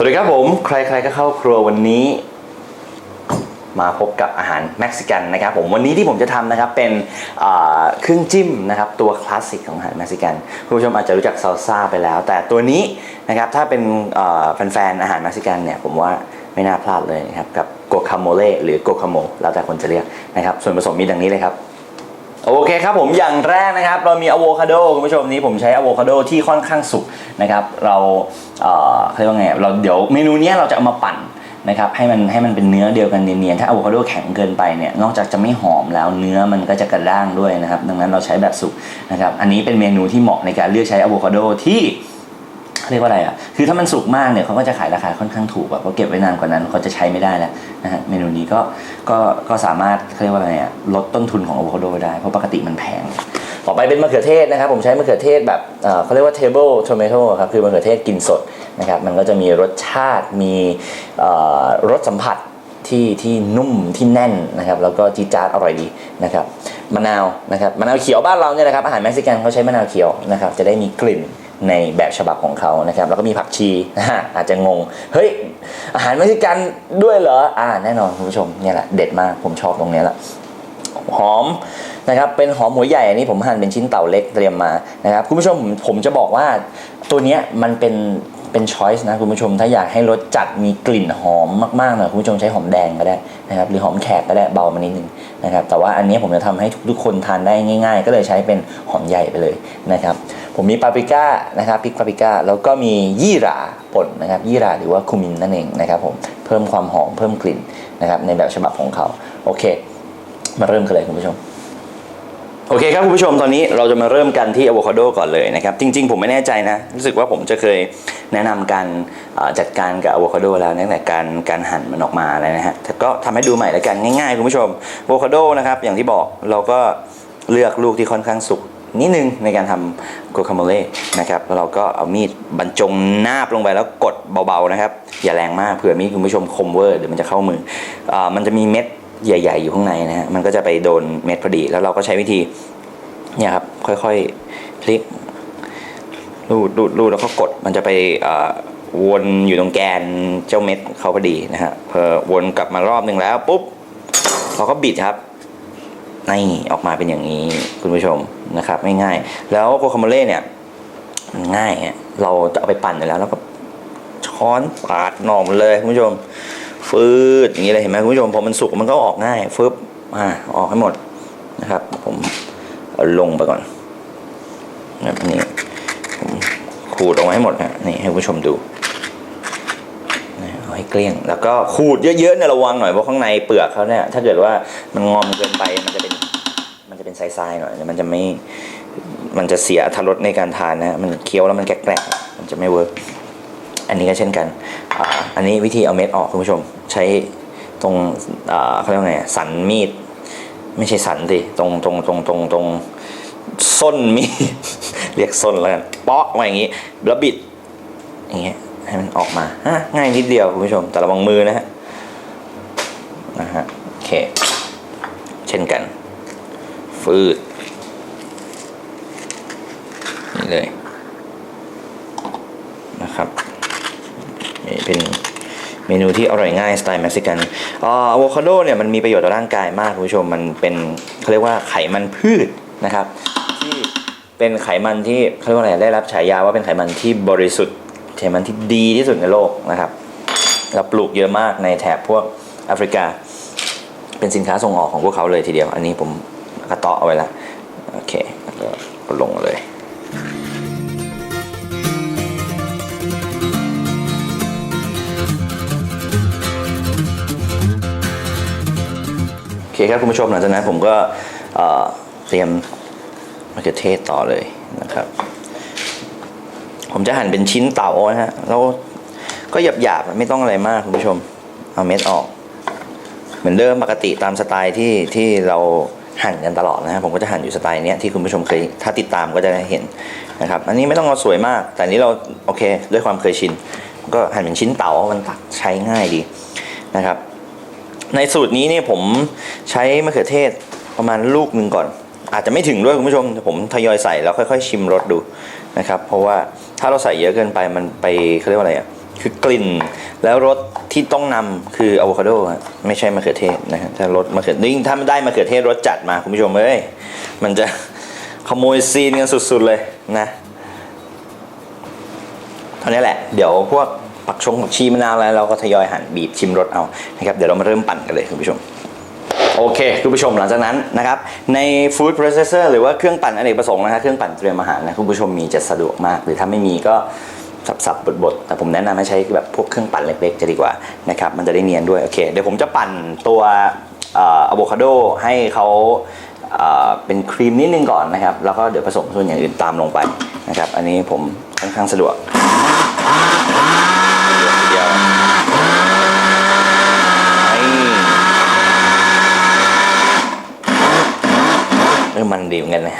สวัสดีครับผม ใครๆก็เข้าครัววันนี้ มาพบกับอาหารเม็กซิกันนะครับผมวันนี้ที่ผมจะทำนะครับเป็นเครื่องจิ้มนะครับตัวคลาสสิกของอาหารเม็กซิกันคุณผู้ชมอาจจะรู้จักซาลซ่าไปแล้ว แต่ตัวนี้นะครับถ้าเป็นแฟนๆอาหารเม็กซิกันเนี่ยผมว่าไม่น่าพลาดเลยนะครับกับโกคาโมเล่หรือโกคาโมแล้วแต่คนจะเรียกนะครับส่วนผสมมีดังนี้เลยครับ โอเคครับผมอย่างแรกนะครับเรามีอะโวคาโดคุณผู้ชมนี้ผมใช้อะโวคาโดที่ค่อนข้างสุกนะครับเราเอ่อเขาเรียกว่าไงเราเดี๋ยวเมนูนี้เราจะเอามาปั่นนะครับให้มันให้มันเป็นเนื้อเดียวกันเนียนๆถ้าอะโวคาโดแข็งเกินไปเนี่ยนอกจากจะไม่หอมแล้วเนื้อมันก็จะกระด้างด้วยนะครับดังนั้นเราใช้แบบสุกนะครับอันนี้เป็นเมนูที่เหมาะในการเลือกใช้อะโวคาโดที่ เรียกว่าอะไรอะ คือถ้ามันสุกมากเนี่ยเขาก็จะขายราคาค่อนข้างถูกอะเพราะเก็บไว้นานกว่านั้นเขาจะใช้ไม่ได้แล้วนะฮะเมนูนี้ก็ก็ก็สามารถเขาเรียกว่าอะไรอะลดต้นทุนของอะโวคาโดได้เพราะปกติมันแพง ต่อไปเป็นมะเขือเทศนะครับ ผมใช้มะเขือเทศแบบเขาเรียกว่า table tomato ครับคือมะเขือเทศกินสดนะครับมันก็จะมีรสชาติมีรสสัมผัสที่ที่นุ่มที่แน่นนะครับแล้วก็จีจ๊าดอร่อยดีนะครับมะนาวนะครับมะนาวเขียวบ้านเราเนี่ยนะครับอาหารเม็กซิกันเขาใช้มะนาวเขียวนะครับจะได้มีกลิ่น ในแบบฉบับของเขานะครับแล้วก็มีผักชีนะฮะอาจจะงง เฮ้ย อาหารเม็กซิกันด้วยเหรออ่าแน่นอนคุณผู้ชมเนี่ยแหละเด็ดมากผมชอบตรงนี้แหละหอมนะครับเป็นหอมหัวใหญ่อันนี้ผมหั่นเป็นชิ้นเต่าเล็กเตรียมมานะครับคุณผู้ชมผมจะบอกว่าตัวเนี้ยมันเป็นเป็นช้อยส์นะคุณผู้ชมถ้าอยากให้รสจัดมีกลิ่นหอมมากๆหน่อยคุณผู้ชมใช้หอมแดงก็ได้นะครับหรือหอมแขกก็ได้เบามานิดนึงนะครับแต่ว่าอันนี้ผมจะทำให้ทุกๆคนทานได้ง่าย ๆ ก็เลยใช้เป็นหอมใหญ่ไปเลยนะครับ ผมมีปาปริก้านะครับพริกปาปริก้าแล้วก็มียี่หร่าป่นนะครับ ยี่หร่าหรือว่าคูมินนั่นเองนะครับผมเพิ่มความหอมเพิ่มกลิ่นนะครับในแบบฉบับของเขาโอเค มาเริ่มกันเลยคุณผู้ชมโอเคครับคุณผู้ชมตอนนี้เราจะมาเริ่มกันที่อะโวคาโดก่อนเลยนะครับ จริง ๆ ผมไม่แน่ใจนะ รู้สึกว่าผมจะเคยแนะนำการจัดการกับอะโวคาโดแล้วตั้งแต่การการหั่นมันออกมาแล้วนะฮะแต่ก็ทำให้ดูใหม่แล้วกันง่ายๆคุณผู้ชมอะโวคาโดนะครับอย่างที่บอกเราก็เลือกลูกที่ค่อนข้างสุก นิดนึงในการทำโกคาโมเล่นะครับแล้วเราก็เอามีดบรรจงนาบลงไปแล้วกดเบาๆนะครับ อย่าแรงมากเผื่อมีคุณผู้ชมคมเวอร์เดี๋ยวมันจะเข้ามืออมันจะมีเม็ดใหญ่ ๆ อยู่ข้างในนะฮะมันก็จะไปโดนเม็ดพอดี แล้วเราก็ใช้วิธีเนี่ยครับค่อยๆพลิกรูดรูดรูดแล้วก็กดมันจะไปวนอยู่ตรงแกนเจ้าเม็ดเขาพอดีนะฮะพอวนกลับมารอบหนึ่งแล้วปุ๊บเราก็บิดครับนี่ออกมาเป็นอย่างนี้คุณผู้ชม นะครับง่ายๆแล้วโคคาโมเล่เนี่ยมันง่ายฮะเราจะเอาไปปั่นอยู่แล้วแล้วก็ช้อนปาดหน่อมเลยคุณผู้ชมฟืดอย่างนี้เลยเห็นไหมคุณผู้ชมพอมันสุกมันก็ออกง่ายฟึบอ่าออกให้หมดนะครับ ผมลงไปก่อนแบบนี้ผมขูดออกมาให้หมดฮะนี่ให้คุณผู้ชมดูนะเอาให้เกลี้ยง แล้วก็ขูดเยอะๆเนี่ยระวังหน่อยเพราะข้างในเปลือกเขาเนี่ยถ้าเกิดว่ามันงอมเกินไปมันจะเป็น เป็นทรายๆหน่อยมันจะไม่มันจะเสียอรรถรสในการทานนะมันเคี้ยวแล้วมันแกรกๆมันจะไม่เวิร์กอันนี้ก็เช่นกันอ่าอันนี้วิธีเอาเม็ดออกคุณผู้ชม ใช้ตรงอ่าเขาเรียกว่าไงสันมีด ไม่ใช่สันสิตรงตรงตรงตรงตรงส้นมีดเรียกส้นแล้วกันเปาะมาอย่างนี้แล้วบิดอย่างเงี้ยให้มันออกมาฮะง่ายนิดเดียวคุณผู้ชม แต่ระวังมือนะฮะนะฮะโอเค เช่นกัน ฟืดนี่เลยนะครับนี่เป็นเมนูที่อร่อยง่ายสไตล์เม็กซิกันอ่าอะโวคาโดเนี่ยมันมีประโยชน์ต่อร่างกายมากคุณผู้ชมมันเป็นเขาเรียกว่าไขมันพืชนะครับ ที่เป็นไขมันที่เขาเรียกว่าอะไรได้รับฉายาว่าเป็นไขมันที่บริสุทธิ์ไขมันที่ดีที่สุดในโลกนะครับแล้วปลูกเยอะมากในแถบพวกแอฟริกา เป็นสินค้าส่งออกของพวกเขาเลยทีเดียว อันนี้ผม กระเตาะเอาไว้แล้วโอเคแล้วก็ลงเลยโอเคครับคุณผู้ชมหลังจากนั้นผมก็เอ่อเตรียมมะเขือเทศต่อเลยนะครับ ผมจะหั่นเป็นชิ้นเต๋านะฮะแล้วก็หยาบๆไม่ต้องอะไรมากคุณผู้ชมเอาเม็ดออก เหมือนเดิมปกติตามสไตล์ที่ที่เรา หั่นกันตลอดนะครับผมก็จะหั่นอยู่สไตล์นี้ที่คุณผู้ชมเคยถ้าติดตามก็จะได้เห็นนะครับอันนี้ไม่ต้องเอาสวยมาก แต่นี้เราโอเคด้วยความเคยชิน ก็หั่นเป็นชิ้นเต๋ามันตักใช้ง่ายดีนะครับ ในสูตรนี้เนี่ยผมใช้มะเขือเทศประมาณลูกหนึ่งก่อน อาจจะไม่ถึงด้วยคุณผู้ชมแต่ผมทยอยใส่แล้วค่อยๆ ชิมรสดูนะครับเพราะว่าถ้าเราใส่เยอะเกินไปมันไปเขาเรียกว่าอะไรอะ คือกลิ่นแล้วรสที่ต้องนำคืออะโวคาโดอะไม่ใช่มะเขือเทศนะครับถ้ารสมะเขือยิ่งถ้าไม่ได้มะเขือเทศรสจัดมาคุณผู้ชมเอ้ยมันจะขโมยซีนกันสุดๆเลยนะเท่านี้แหละ เดี๋ยวพวกผักชงผักชีมะนาวอะไรเราก็ทยอยหั่นบีบชิมรสเอานะครับเดี๋ยวเรามาเริ่มปั่นกันเลยคุณผู้ชมโอเคคุณผู้ชมหลังจากนั้นนะครับใน food processor หรือว่าเครื่องปั่นอเนกประสงค์นะครับเครื่องปั่นเตรียมอาหารนะคุณผู้ชมมีจะสะดวกมาก หรือถ้าไม่มีก็ สับๆบดๆแต่ผมแนะนำให้ใช้แบบพวกเครื่องปั่นเล็กๆ จะดีกว่านะครับมันจะได้เนียนด้วยโอเคเดี๋ยวผมจะปั่นตัวอะโวคาโดให้เขาเป็นครีมนิดนึงก่อนนะครับ แล้วก็เดี๋ยวผสมส่วนอย่างอื่นตามลงไปนะครับ อันนี้ผมค่อนข้างสะดวกเดียวเออมันดีเหมือนกันนะ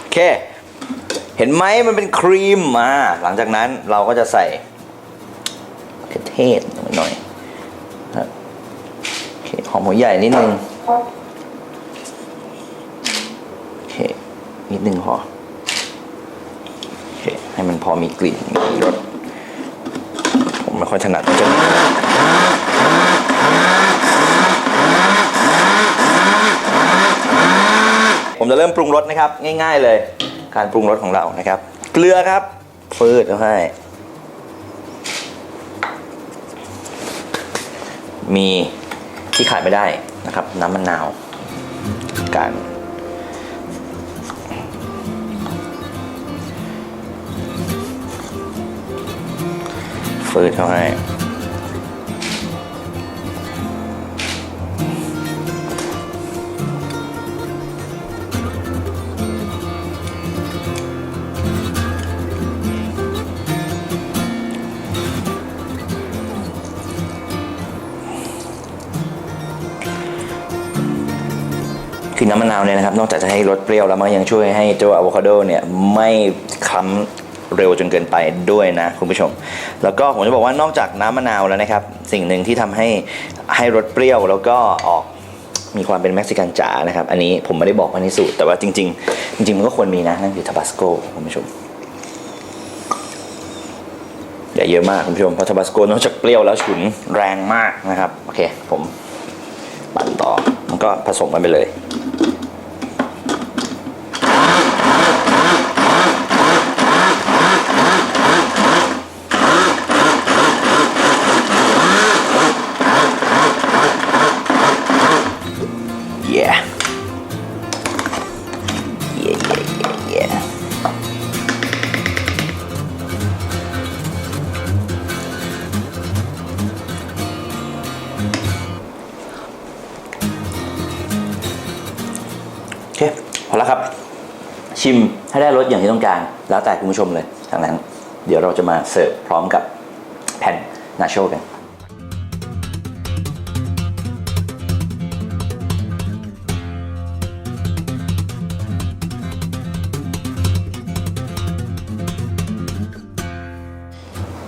โอเค เห็นไหมมันเป็นครีมมาหลังจากนั้นเราก็จะใส่มะเขือเทศหน่อยหอมหัวใหญ่นิดนึงโอเคนิดนึงพอโอเคให้มันพอมีกลิ่นมีรสผมไม่ค่อยถนัดจะผมจะเริ่มปรุงรสนะครับ ง่าย ๆ เลย การปรุงรสของเรานะครับ เกลือครับฟืดเอาให้ มีที่ขาดไม่ได้นะครับ น้ำมะนาวการฟืดเขาให้ คือน้ำมะนาวเนี่ยนะครับนอกจากจะให้รสเปรี้ยวแล้วมันยังช่วยให้ตัวอะโวคาโดเนี่ยไม่คล้ำเร็วจนเกินไปด้วยนะคุณผู้ชม แล้วก็ผมจะบอกว่านอกจากน้ำมะนาวแล้วนะครับ สิ่งหนึ่งที่ทำให้ให้รสเปรี้ยวแล้วก็ออกมีความเป็นเม็กซิกันจ๋านะครับ อันนี้ผมไม่ได้บอกว่าในสูตร แต่ว่าจริง ๆ จริง ๆ มันก็ควรมีนะนั่นคือทาบาสโกคุณผู้ชมอย่าเยอะมากคุณผู้ชมเพราะทาบาสโกนอกจากเปรี้ยวแล้วฉุนแรงมากนะครับ โอเค ผมปั่นต่อมันก็ผสมกันไปเลย ชิมให้ได้รสอย่างที่ต้องการ แล้วแต่คุณผู้ชมเลยจากนั้น เดี๋ยวเราจะมาเสิร์ฟพร้อมกับแผ่นนาโชกัน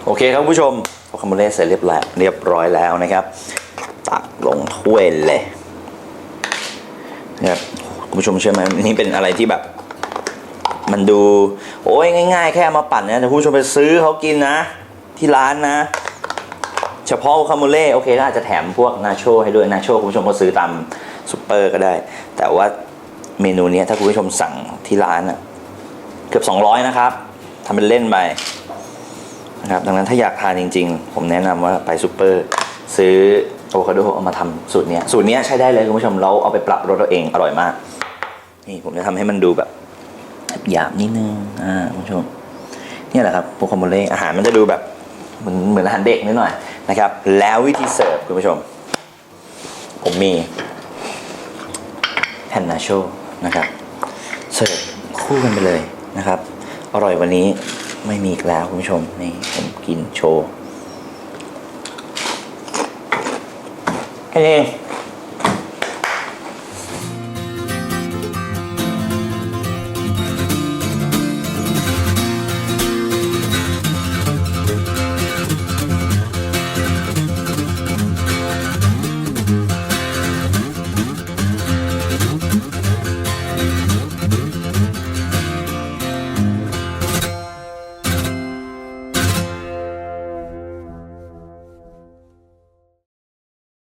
โอเคครับผู้ชมพอคาโมเล่เสร็จเรียบร้อยเรียบร้อยแล้วนะครับ ตักลงถ้วยเลยนะครับคุณผู้ชมเชื่อไหมนี่เป็นอะไรที่แบบ มันดู โอ้ยง่ายๆ แค่มาปั่นนะแต่ผู้ชมไปซื้อเขากินนะ ที่ร้านนะ เฉพาะคาโมเล่โอเคก็อาจจะแถมพวกนาโชให้ด้วยนาโชคุณผู้ชมก็ซื้อตามซูเปอร์ก็ได้ แต่ว่าเมนูนี้ถ้าคุณผู้ชมสั่งที่ร้านอะเกือบ 200 นะครับทำเป็นเล่นไปนะครับดังนั้นถ้าอยากทานจริง ๆ ผมแนะนำว่าไปซูเปอร์ซื้ออะโวคาโดเอามาทำสูตรนี้สูตรนี้ใช้ได้เลยคุณผู้ชมเราเอาไปปรับรสเราเองอร่อยมาก นี่ผมจะทำให้มันดูแบบ หยาบนิดนึงอ่าคุณผู้ชมนี่แหละครับโปรคอมโบเล่อาหารมันจะดูแบบเหมือนเหมือนอาหารเด็กนิดหน่อยนะครับ แล้ววิธีเสิร์ฟคุณผู้ชม ผมมีแผ่นนาโชนะครับเสิร์ฟคู่กันไปเลยนะครับ อร่อยวันนี้ไม่มีอีกแล้วคุณผู้ชมนี่ผมกินโชว์แค่นี้เอง